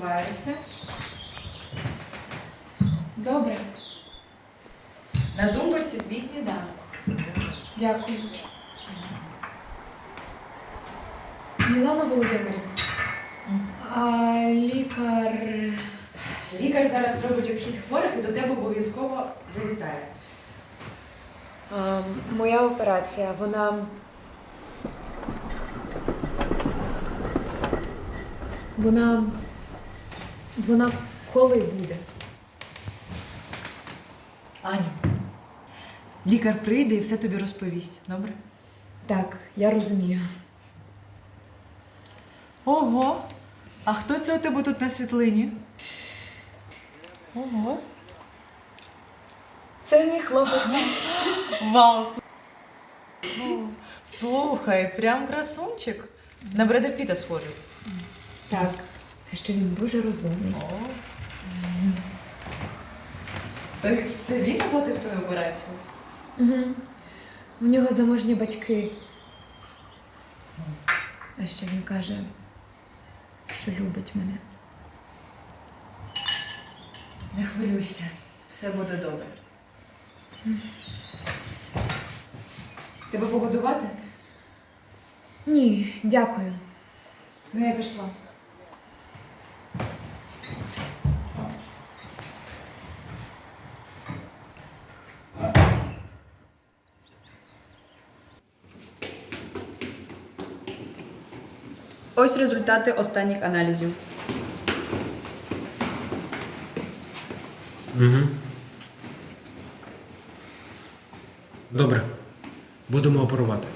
почуваєшся? Добре, На думбочці твій сніданок. дякую. Мілана Володимирівна. А лікар. Лікар зараз робить обхід хворих і до тебе обов'язково завітає. А, моя операція, вона. Вона. Вона коли буде? Аню, лікар прийде і все тобі розповість. Добре? Так, я розумію. Ого! А хто це у тебе тут на світлині? Ого. Це мій хлопець. Вау! Слухай, прям красунчик. На Бреда Піта схожий. Так, а ще він дуже розумний. Так це він оплатив твою операцію? Угу. У нього заможні батьки. А ще він каже, що любить мене. Не хвилюйся, все буде добре. Тебе погодувати? Ні, дякую. Ну, я пішла. Ось результати останніх аналізів. Угу. Добре. Будемо оперувати.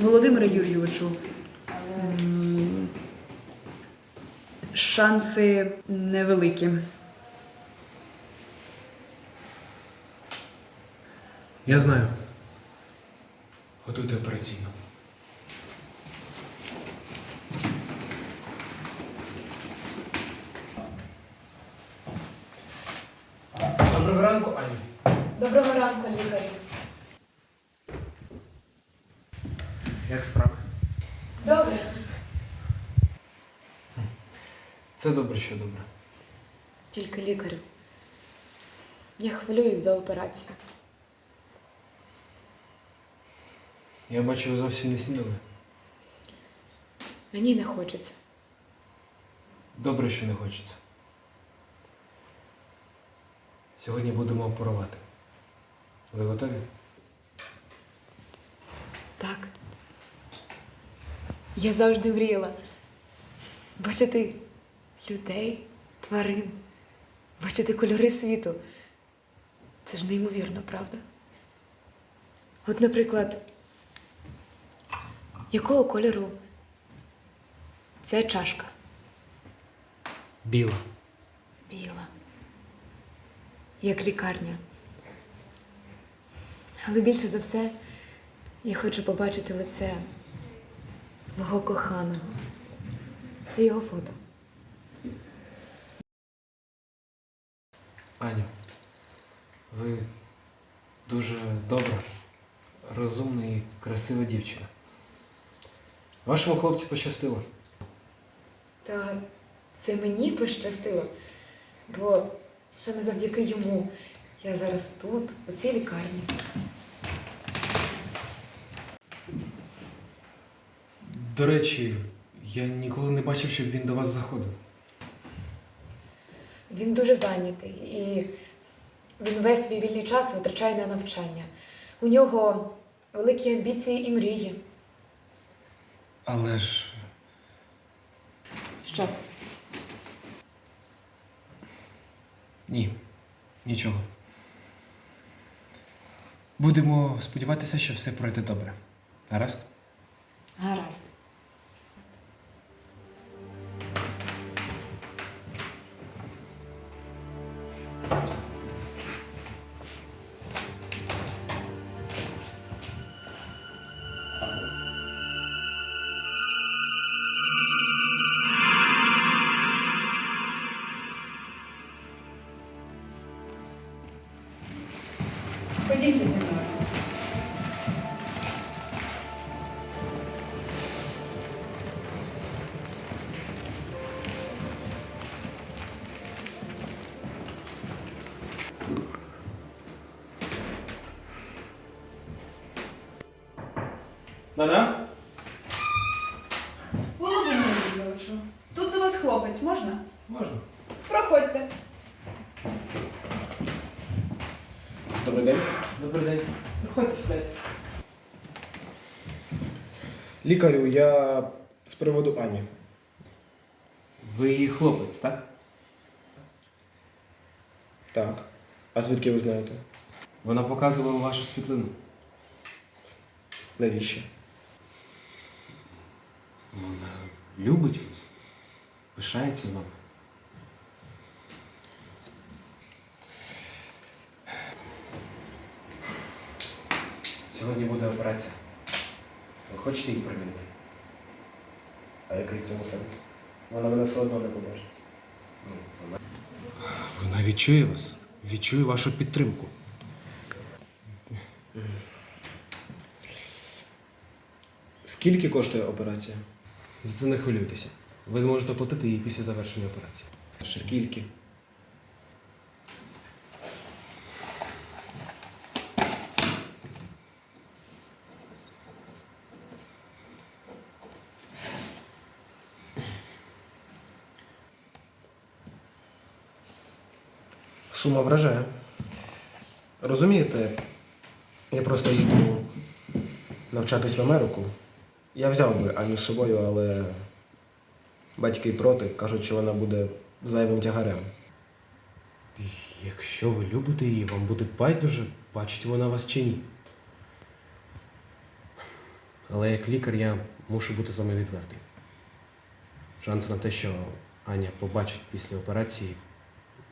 Володимире Юрійовичу, м, шанси невеликі. Я знаю. Готуйте операційну. Доброго ранку, Ані. Доброго ранку, лікарю. Як справи? Добре. Це добре, що добре. Тільки лікарю. Я хвилююсь за операцію. Я бачу, ви зовсім не снідали. Мені не хочеться. Добре, що не хочеться. Сьогодні будемо оперувати. Ви готові? Так. Я завжди мріяла бачити людей, тварин, бачити кольори світу. Це ж неймовірно, правда? От, наприклад, якого кольору ця чашка? Біла. Біла. Як лікарня. Але більше за все я хочу побачити лице свого коханого. Це його фото. Аню, ви дуже добра, розумна і красива дівчина. Вашому хлопцю пощастило. Та це мені пощастило, бо саме завдяки йому я зараз тут, у цій лікарні. До речі, я ніколи не бачив, щоб він до вас заходив. Він дуже зайнятий і він весь свій вільний час витрачає на навчання. У нього великі амбіції і мрії. Але ж Що? ні, нічого. Будемо сподіватися, що все пройде добре. Гаразд? Гаразд. Foi difícil, então. Добрий день. Добрий день. Приходьте сідайте. Лікарю, я з приводу Ані. Ви її хлопець, так? Так. А звідки ви знаєте? Вона показувала вашу світлину. Навіщо? Вона любить вас. Пишається вами. Сьогодні буде операція. Ви хочете її примінити? А який в цьому сенс? Вона мене все одно не побачить. Ну, вона... Вона відчує вас, відчує вашу підтримку. Скільки коштує операція? За це не хвилюйтеся. Ви зможете оплатити її після завершення операції. Скільки? Сума вражає. Розумієте, я просто їду навчатись в Америку. Я взяв би Аню з собою, але батьки проти, кажуть, що вона буде зайвим тягарем. Якщо ви любите її, вам буде байдуже, бачить вона вас чи ні. Але як лікар я мушу бути з вами відвертий. Шанс на те, що Аня побачить після операції,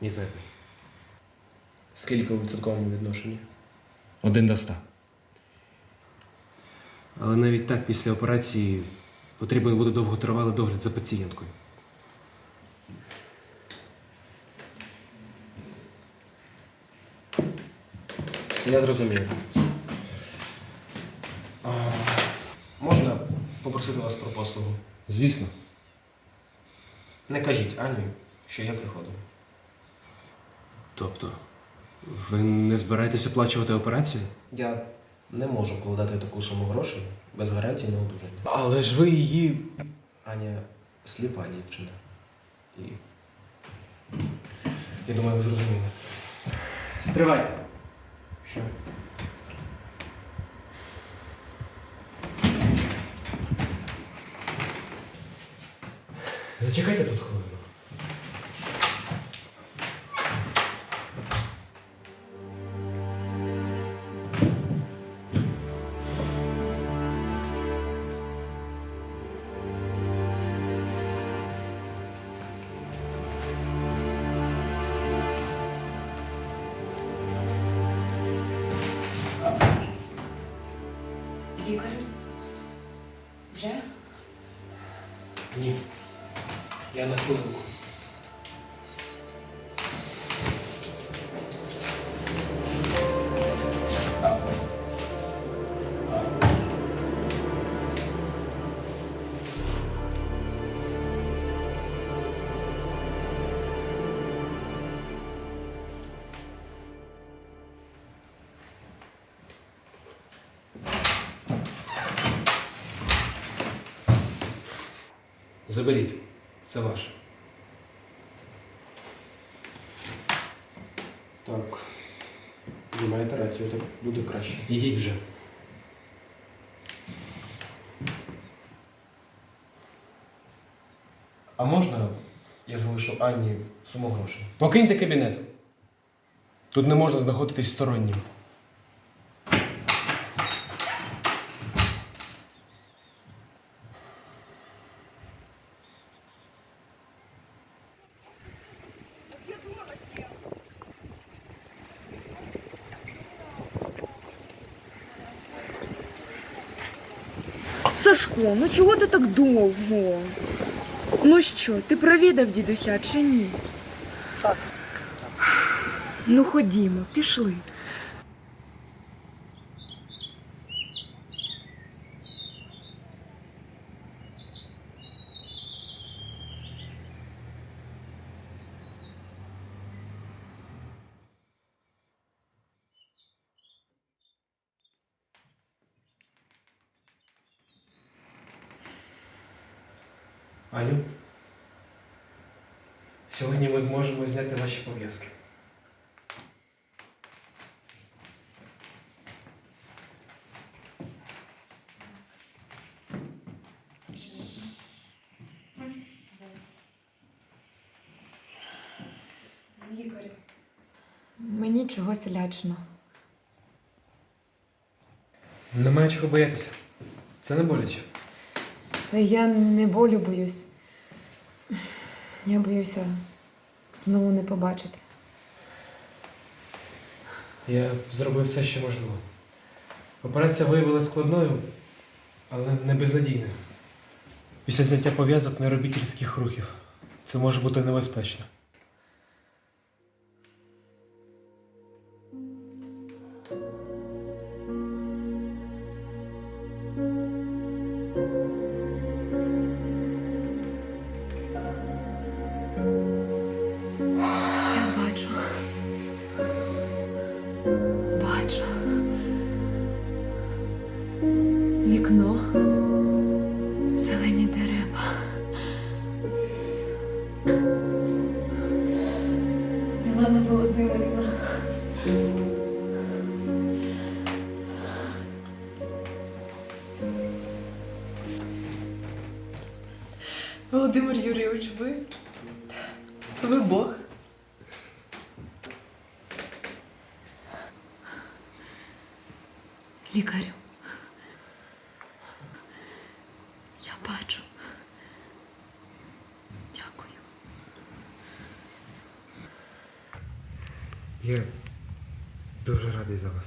мізерний. Скільки у відсотковому відношенні? Один до ста. Але навіть так після операції потрібен буде довготривалий догляд за пацієнткою. Я зрозумів. А, можна попросити вас про послугу? Звісно. Не кажіть Ані, що я приходив. Тобто, ви не збираєтесь оплачувати операцію? Я не можу вкладати таку суму грошей без гарантії на одужання. Але ж ви її. Аня сліпа дівчина. І. Я думаю, ви зрозуміли. Стривайте. Що? Зачекайте тут хвилину. На хвилинку. Заберіть. Це ваше. Так. Ви маєте рацію, так буде краще. Ідіть вже. А можна я залишу Анні суму грошей? Покиньте кабінет. Тут не можна знаходитись стороннім. Сашко, ну чого ти так довго? Ну що, ти провідав дідуся чи ні? Так. Ну ходімо, пішли. Аню, сьогодні ми зможемо зняти ваші пов'язки. Лікарю. Мені чогось лячно. Немає чого боятися. Це не боляче. Та я не болю боюсь. Я боюся знову не побачити. Я зробив все, що можливо. Операція виявилася складною, але не безнадійною. Після зняття пов'язок не робіть різких рухів. Це може бути небезпечно. Лікарю. Я бачу. Дякую. Я дуже радий за вас.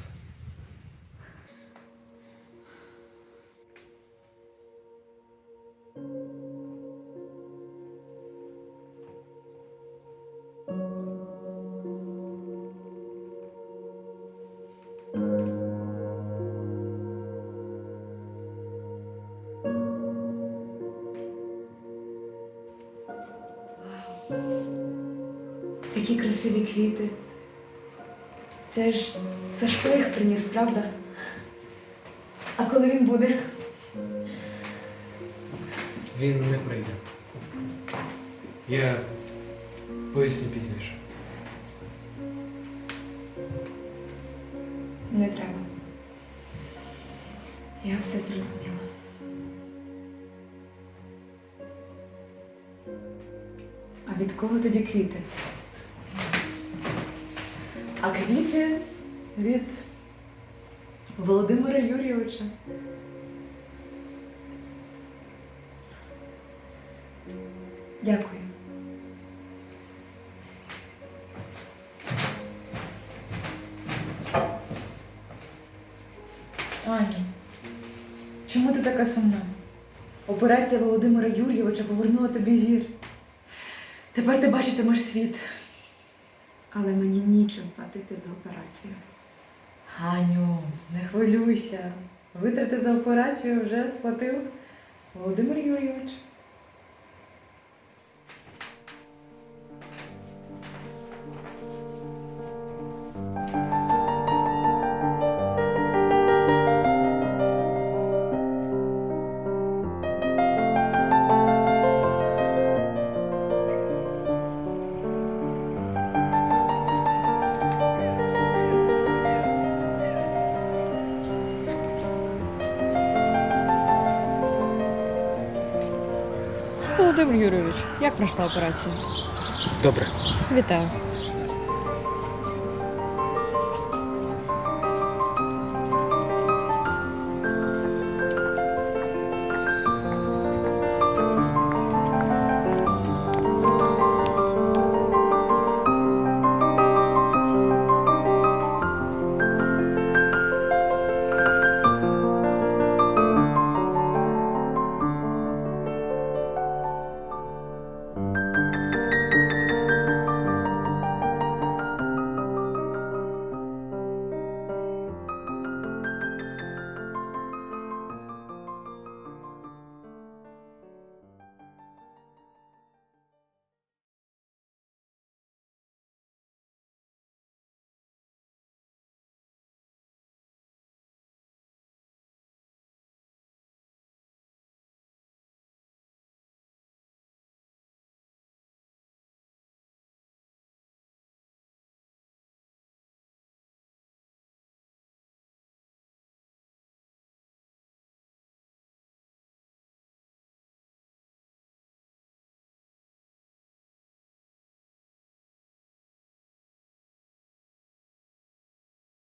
Такі красиві квіти. Це ж Сашко їх приніс, правда? А коли він буде? Він не прийде. Я поясню пізніше. Не треба. Я все зрозуміла. А від кого тоді квіти? Квіти від Володимира Юрійовича. Дякую. Аня, чому ти така сумна? Операція Володимира Юрійовича повернула тобі зір. Тепер ти бачитимеш світ. Але мені нічим платити за операцію. Аню, не хвилюйся. Витрати за операцію вже сплатив Володимир Юрійович. Володимир Юрійович, як пройшла операція? Добре. Вітаю.